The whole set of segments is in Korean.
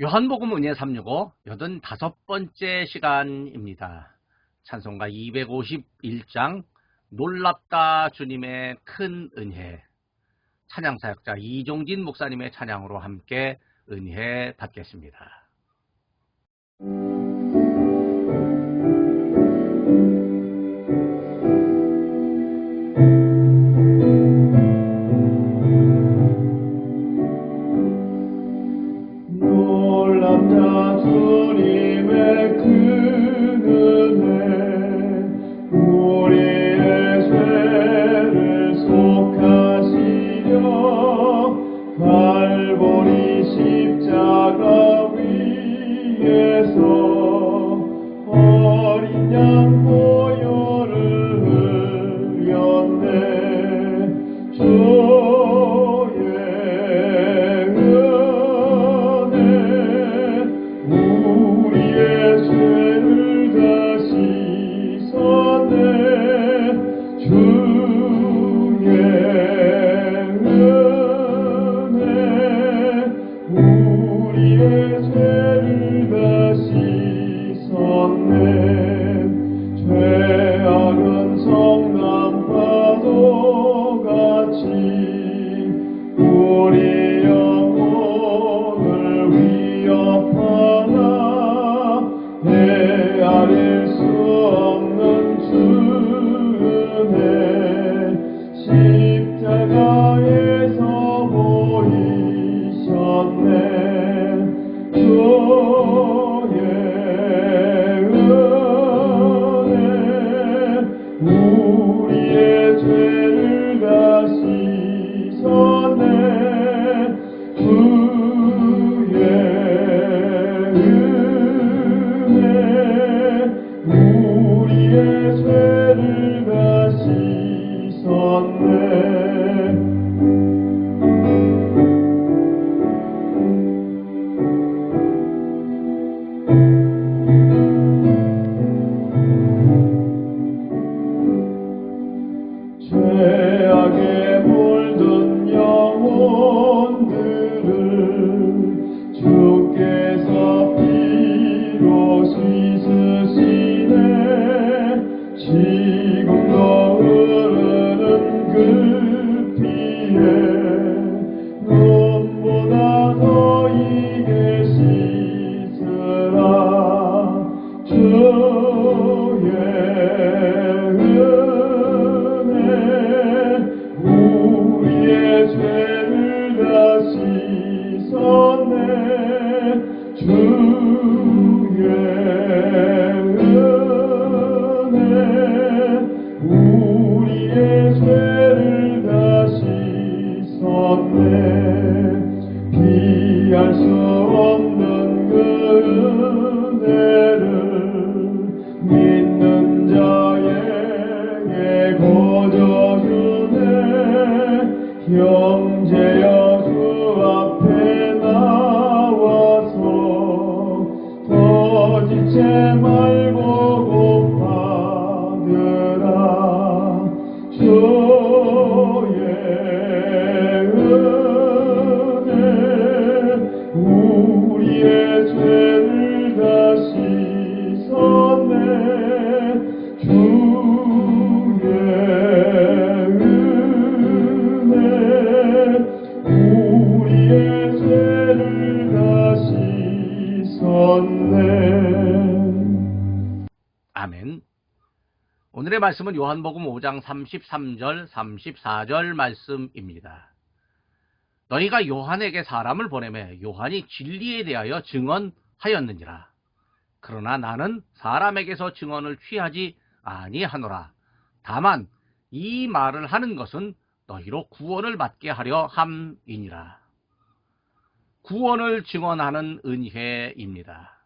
요한복음 은혜 365 85번째 시간입니다. 찬송가 251장 놀랍다 주님의 큰 은혜 찬양사역자 이종진 목사님의 찬양으로 함께 은혜 받겠습니다. 형제여 오늘의 말씀은 요한복음 5장 33절, 34절 말씀입니다. 너희가 요한에게 사람을 보내매 요한이 진리에 대하여 증언하였느니라. 그러나 나는 사람에게서 증언을 취하지 아니하노라. 다만 이 말을 하는 것은 너희로 구원을 받게 하려 함이니라. 구원을 증언하는 은혜입니다.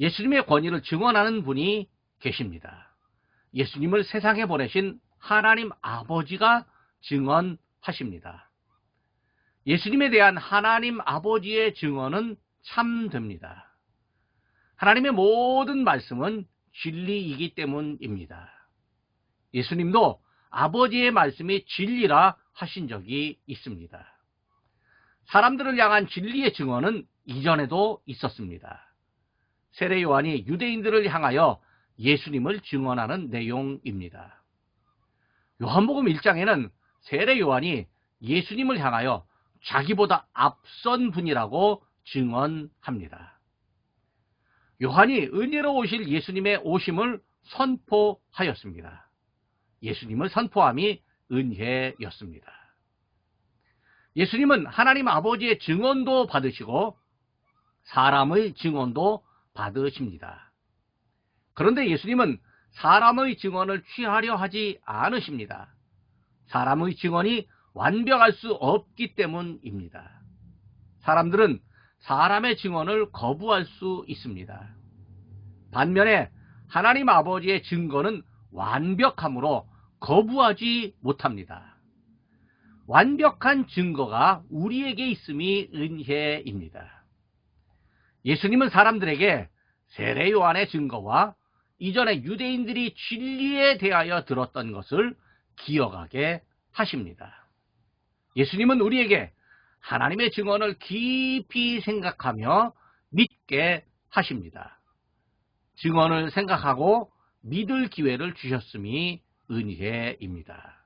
예수님의 권위를 증언하는 분이 계십니다. 예수님을 세상에 보내신 하나님 아버지가 증언하십니다. 예수님에 대한 하나님 아버지의 증언은 참됩니다. 하나님의 모든 말씀은 진리이기 때문입니다. 예수님도 아버지의 말씀이 진리라 하신 적이 있습니다. 사람들을 향한 진리의 증언은 이전에도 있었습니다. 세례 요한이 유대인들을 향하여 예수님을 증언하는 내용입니다. 요한복음 1장에는 세례 요한이 예수님을 향하여 자기보다 앞선 분이라고 증언합니다. 요한이 은혜로 오실 예수님의 오심을 선포하였습니다. 예수님을 선포함이 은혜였습니다. 예수님은 하나님 아버지의 증언도 받으시고 사람의 증언도 받으십니다. 그런데 예수님은 사람의 증언을 취하려 하지 않으십니다. 사람의 증언이 완벽할 수 없기 때문입니다. 사람들은 사람의 증언을 거부할 수 있습니다. 반면에 하나님 아버지의 증거는 완벽함으로 거부하지 못합니다. 완벽한 증거가 우리에게 있음이 은혜입니다. 예수님은 사람들에게 세례 요한의 증거와 이전에 유대인들이 진리에 대하여 들었던 것을 기억하게 하십니다. 예수님은 우리에게 하나님의 증언을 깊이 생각하며 믿게 하십니다. 증언을 생각하고 믿을 기회를 주셨음이 은혜입니다.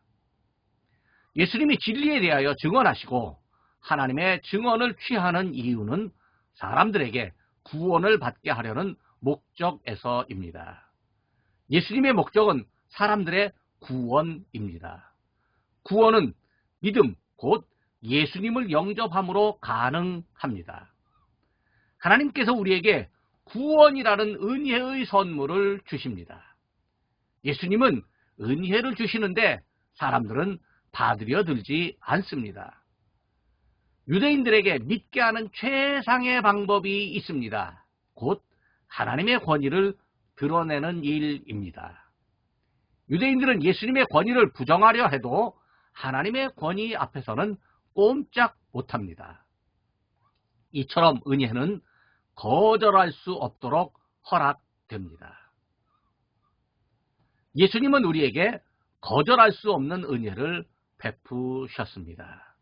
예수님이 진리에 대하여 증언하시고 하나님의 증언을 취하는 이유는 사람들에게 구원을 받게 하려는 목적에서입니다. 예수님의 목적은 사람들의 구원입니다. 구원은 믿음, 곧 예수님을 영접함으로 가능합니다. 하나님께서 우리에게 구원이라는 은혜의 선물을 주십니다. 예수님은 은혜를 주시는데 사람들은 받으려 들지 않습니다. 유대인들에게 믿게 하는 최상의 방법이 있습니다. 곧 하나님의 권위를 드러내는 일입니다. 유대인들은 예수님의 권위를 부정하려 해도 하나님의 권위 앞에서는 꼼짝 못합니다. 이처럼 은혜는 거절할 수 없도록 허락됩니다. 예수님은 우리에게 거절할 수 없는 은혜를 베푸셨습니다.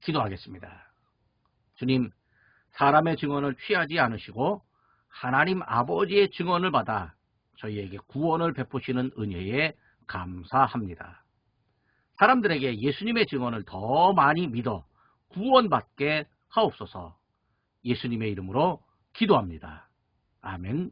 기도하겠습니다. 주님, 사람의 증언을 취하지 않으시고 하나님 아버지의 증언을 받아 저희에게 구원을 베푸시는 은혜에 감사합니다. 사람들에게 예수님의 증언을 더 많이 믿어 구원받게 하옵소서 예수님의 이름으로 기도합니다. 아멘.